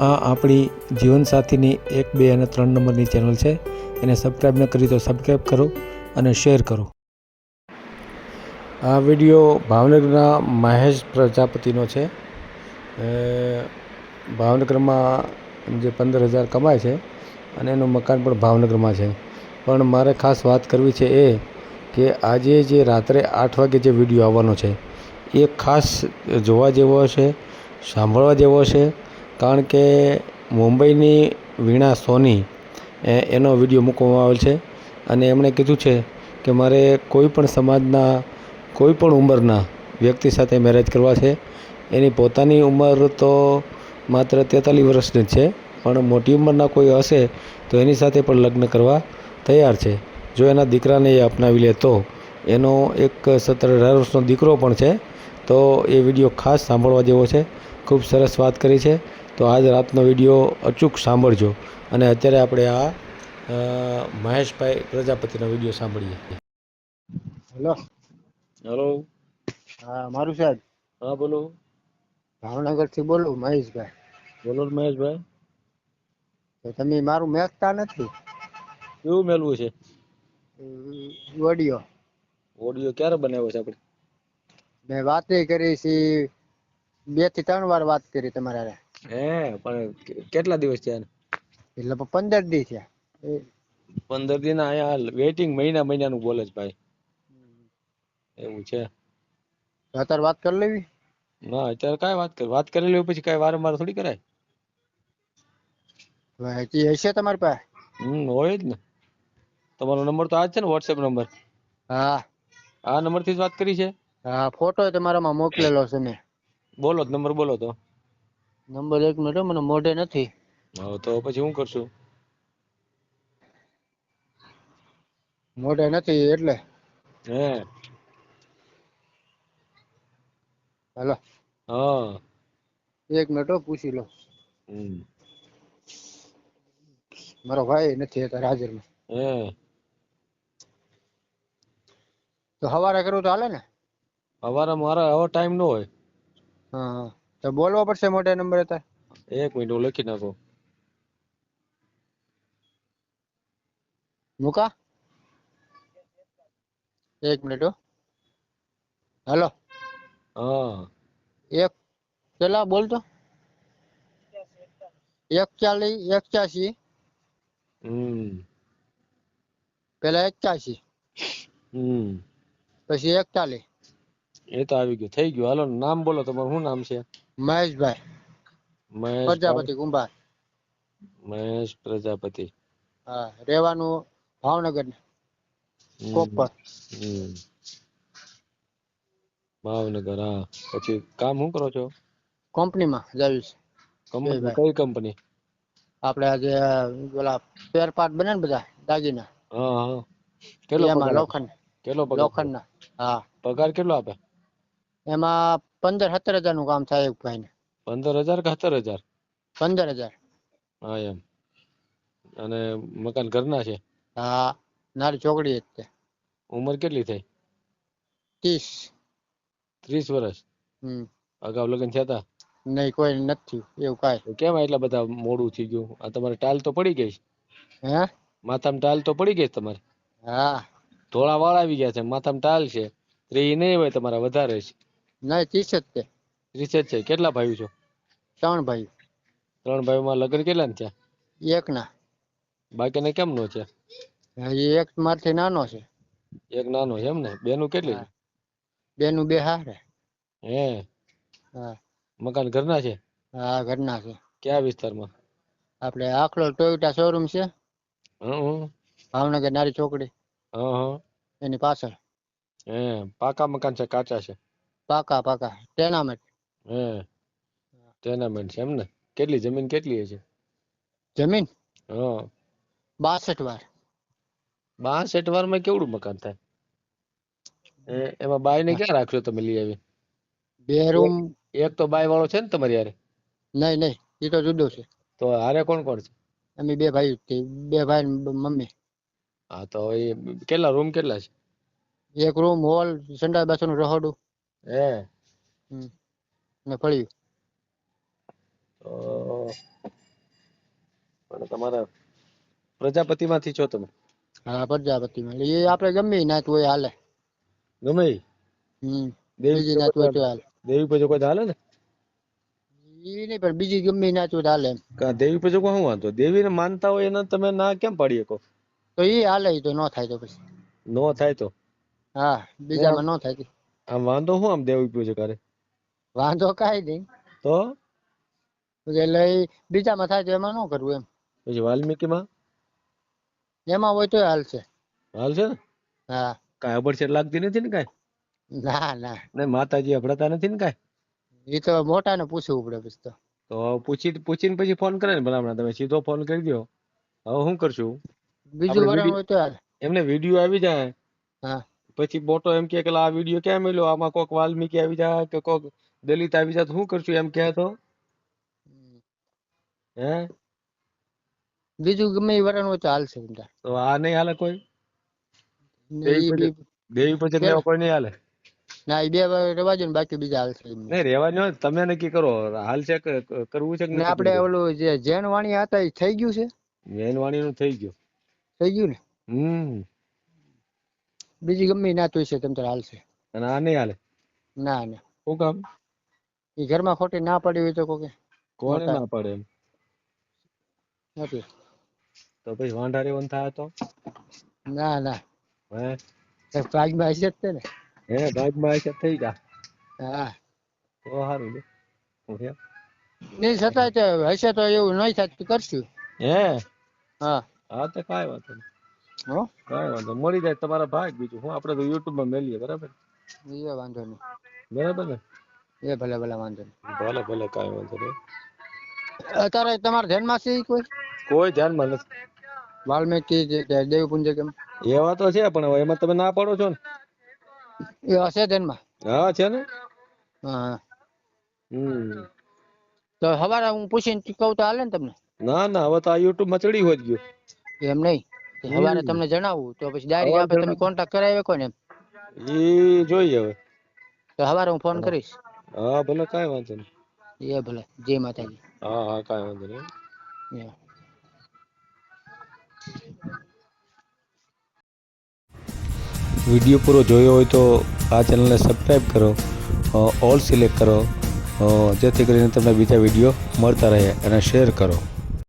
આ આપણી જીવનસાથીની એક, બે અને ત્રણ નંબરની ચેનલ છે. એને સબસ્ક્રાઈબ ન કરી તો સબસ્ક્રાઈબ કરો અને શેર કરો. આ વીડિયો ભાવનગરના મહેશ પ્રજાપતિનો છે. ભાવનગરમાં જે પંદર હજાર કમાય છે અને એનું મકાન પણ ભાવનગરમાં છે. પણ મારે ખાસ વાત કરવી છે એ કે આજે જે રાત્રે આઠ વાગે જે વીડિયો આવવાનો છે, એ ખાસ જોવા જેવો છે સાંભળવા જેવો છે કારણ કે મુંબઈની વીણા સોની એ એનો વીડિયો મૂકવામાં આવેલ છે અને એમણે કીધું છે કે મારે કોઈ પણ સમાજના, કોઈ પણ ઉંમરના વ્યક્તિ સાથે મેરેજ કરવા છે. એની પોતાની ઉંમર તો માત્ર તેતાલીસ વર્ષની જ છે, પણ મોટી ઉંમરના કોઈ હશે તો એની સાથે પણ લગ્ન કરવા તૈયાર છે. જો એના દીકરાને એ અપનાવી લે તો એનો એક સત્તર અઢાર વર્ષનો દીકરો પણ છે, તો એ વીડિયો ખાસ સાંભળવા જેવો છે. ખૂબ સરસ વાત કરી છે. તો આજ રાતનો વીડિયો અચૂક સાંભળજો. અને અત્યારે આપણે આ મહેશભાઈ પ્રજાપતિનો વીડિયો સાંભળીએ. હેલો. હલો. હા મારું સાહેબ હા બોલો. ભાવનગરથી બોલું મહેશભાઈ. બોલો મહેશભાઈ. તો તમે મારું મેકતા નથી? કેવું મેલવું છે? ઓડિયો. ઓડિયો ક્યારે બનાવ્યો છે આપણે? મેં વાત કરી છે બેથી ત્રણ વાર વાત કરી તમારા હારે. હે પણ કેટલા દિવસ થયા એટલે પંદર દી થયા. પંદર દિન અહીંયા વેઇટિંગ મહિના મહિનાનું બોલે છે ભાઈ. એવું છે. અત્યારે વાત કરી લેવી? ના અત્યારે કાંઈ વાત કરી વાત કરી લેવી પછી કાંઈ વારંવાર થોડી કરાય. હવે હજી હશે તમારી પાસે? હમ હોય જ ને. તમારો નંબર તો આ જ છે ને વોટ્સએપ નંબર? હા. આ નંબરથી જ વાત કરી છે? હા ફોટો તમારામાં મોકલેલો છે મેં. બોલો જ નંબર બોલો તો. નંબર એક મિનિટ મને મોઢે નથી. હા તો પછી હું કરશું? મોઢે નથી એટલે. હે? હાલો. હા. એક મિનિટ હો, પૂછી લો. હમ. મારો ભાઈ નથી અત્યારે હાજરમાં. હે? તો હવારે કરું તો હાલે ને? હવારે મારા હવે ટાઈમ ન હોય. હા. તો બોલવો પડશે મોઢે નંબર અત્યારે એક મિનિટ હું લખી નાખું. મૂકા. એક મિનિટ હો. હાલો. હા. એક પેલા બોલતો એકચાલીસ એક્યાસી હમ. પેલા એક્યાસી હમ. પછી એકતાલીસ એ તો આવી ગયું. થઈ ગયું. હાલો નામ બોલો તમારું. શું નામ છે? મહેશભાઈ. મહેશ પ્રજાપતિ કુંભાર. મહેશ પ્રજાપતિ. હા રહેવાનું ભાવનગર કોપર ભાવનગર હા. પછી કામ શું કરો છો? કંપનીમાં જાવીશ. કંપની? ભાઈ. કઈ કંપની? આપણે આજે ઓલા સ્પેર પાર્ટ બને ને બધા દાગીના. હા હા. કેટલો પગાર? લોખંડ. કેટલો પગાર? લોખંડના હા. પગાર કેટલો આપે? એમાં પંદર સત્તર હજારનું કામ થાય એક ભાઈને. પંદર હજાર કે સત્તર હજાર? પંદર હજાર. હા એમ. અને મકાન ઘરના છે? હા નારી ચોકડી જ છે. ઉંમર કેટલી થઈ? ત્રીસ. ત્રીસ વર્ષ? હમ. અગાઉ લગ્ન થયા હતા નહીં કોઈ નથી એવું કાંઈ. કેમ એટલા બધા મોડું થઈ ગયું? આ તમારે ટાલ તો પડી ગઈ? હે? માથામાં ટાલ તો પડી ગઈ તમારે? હા. ધોળા વાળ આવી ગયા છે માથામાં ટાલ છે. એ નહીં હોય તમારા વધારે છે નહીં ત્રીસ જ છે. ત્રીસ જ છે. કેટલા ભાઈઓ છો? ત્રણ ભાઈ. ત્રણ ભાઈઓમાં લગ્ન કેટલા ને થયા? એક ના બાકીને કેમ નો છે એક મારથી નાનો છે. એક નાનો છે એમ ને? બેનું કેટલી. બેનું બે હારે. હે? હા. મકાન ઘરના છે? હા ઘરના છે. કયા વિસ્તારમાં? આપણે આખલો ટોયોટા શોરૂમ છે. ભાવનગર નારી ચોકડી. એની પાછળ. હે પાકા મકાન છે કાચા છે. પાકા પાકા. ટેનામેન્ટ હે ટેનામેન્ટ છે એમ ને? કેટલી જમીન કેટલી છે જમીન? હા. બાસઠ વાર. બાસઠ વારમાં કેવડું મકાન થાય? એ એમાં બાય ને ક્યાં રાખશો તમે લઈ આવી? બે રૂમ. એક તો બાય વાળો છે ને તમારી હારે? નહીં નહીં. એ તો જુદો છે. તો હારે કોણ કોણ છે? અમે બે ભાઈ બે ભાઈ મમ્મી. હા તો એ કેટલા રૂમ કેટલા છે? એક રૂમ હોલ સંડાસ બાથરૂમ રહોડું. હે? હમ. ને ફળ્યું. તો પણ તમારા પ્રજાપતિમાંથી છો તમે? હા પ્રજાપતિ માં એ આપણે ગમે ઈ નાત હોય હાલે. ગમે ઈ? હમ. બીજી નાત હોય તો હાલે. દેવી પૂજક હોય તો હાલે ને? ઈ નહીં પણ બીજી ગમે ઈ નાત હોય તો હાલે એમ. કા દેવી પૂજક શું વાંધો? દેવીને માનતા હોય એને તમે ના કેમ પાડી શકો? તો ઈ હાલે ઈ તો નો થાય તો પછી. નો થાય તો? હા બીજામાં નો થાય તો. આમ વાંધો હું આમ દેવી છે હારે વાંધો કાંઈ નહીં. તો? એટલે બીજામાં થાય તો એમાં ન કરવું એમ. પછી વાલ્મીકીમાં? એમાં હોય તો હાલશે હાલ છે ને? હા. કાંઈ અબડછેડ લાગતી નથી ને કાંઈ? ના ના. ને માતાજી અભડાતા નથી ને કાંઈ? એ તો મોટા ને પૂછવું પડે પછી તો. તો પૂછી પૂછીને પછી ફોન કરે ને ભલામણા. તમે સીધો ફોન કરી દો હવે શું કરશું? બીજું વરણ હોય તો એમને વીડિયો આવી જાય. હા. પછી મોટો એમ કે આ વીડિયો ક્યાં મળ્યો? આમાં કોક વાલ્મીકી આવી જાય કે કોક દલિત આવી જાય તો શું કરશું? એમ કહે તો. હે? બીજું ગમે એ વરણ હોય તો હાલશે બધા. તો આ નહીં હાલે કોઈ? દેવી પૂજક ને કોઈ નહીં હાલે? ના એ બે રેવા દો ને બાકી બીજા હાલશે. નહીં રેવા હોય તમે નક્કી કરો હાલ છે કે કરવું છે કે આપણે ઓલું જે જૈન વાણી હતા એ થઈ ગયું છે? જૈન વાણી નું થઈ ગયું. થઈ ગયું ને? હમ. બીજી ગમે ના તોય છે તમ તારે હાલશે. અને આ નહીં હાલે? ના ના. હું કામ? એ ઘરમાં ખોટી ના પડી હોય તો કોકે? કોને ના પડે એમ? નથી. તો પછી વાંઢા રેવન થાય તો? ના ના. હે? ભાગમાં હશે જ ને. હે ભાગમાં હશે થઈ જા. હા. તો સારું લે નહીં છતાંય તે હશે તો એવું નહીં થાય તો કરશું. હે? હા. હા તો કાંઈ વાંધો નહીં. હો? કાંઈ વાંધો મળી જાય તમારા ભાગ બીજું. હું આપણે તો YouTube માં મેલીએ બરાબર? એ વાંધો નહીં. બરાબર ને? એ ભલે ભલે વાંધો નહીં. ભલે ભલે કાંઈ વાંધો નહીં. અત્યારે તમારા ધ્યાનમાં છે કોઈ? કોઈ ધ્યાનમાં નથી. વાલ્મીકી દેવ જે કેમ એવા તો છે પણ હવે એમાં તમે ના પાડો છો ને. એ હશે ધ્યાનમાં? હા છે ને? હા. હમ. તો હવારે હું પૂછીને કહું તો હાલે ને તમને? ના ના હવે તો આ YouTube માં ચડી હોય જ ગયું. એમ નહીં? સવારે હમ. તમને જણાવું તો પછી ડાયરેક્ટ સવારે આપણે તમે જણાવો. કોન્ટેક્ટ કરાવી શકો ને. એમ ઈ જોઈએ હવે. તો સવારે હું ફોન કરીશ. હા ભલે કાંઈ વાંધો નહીં. એ ભલે. જય માતાજી. હા હા કાંઈ વાંધો નહીં. એ. વીડિયો પૂરો જોયો હોય તો આ ચેનલને સબસ્ક્રાઈબ કરો ઓલ સિલેક્ટ કરો અ, જેથી કરીને તમને બીજા વીડિયો મળતા રહે અને શેર કરો.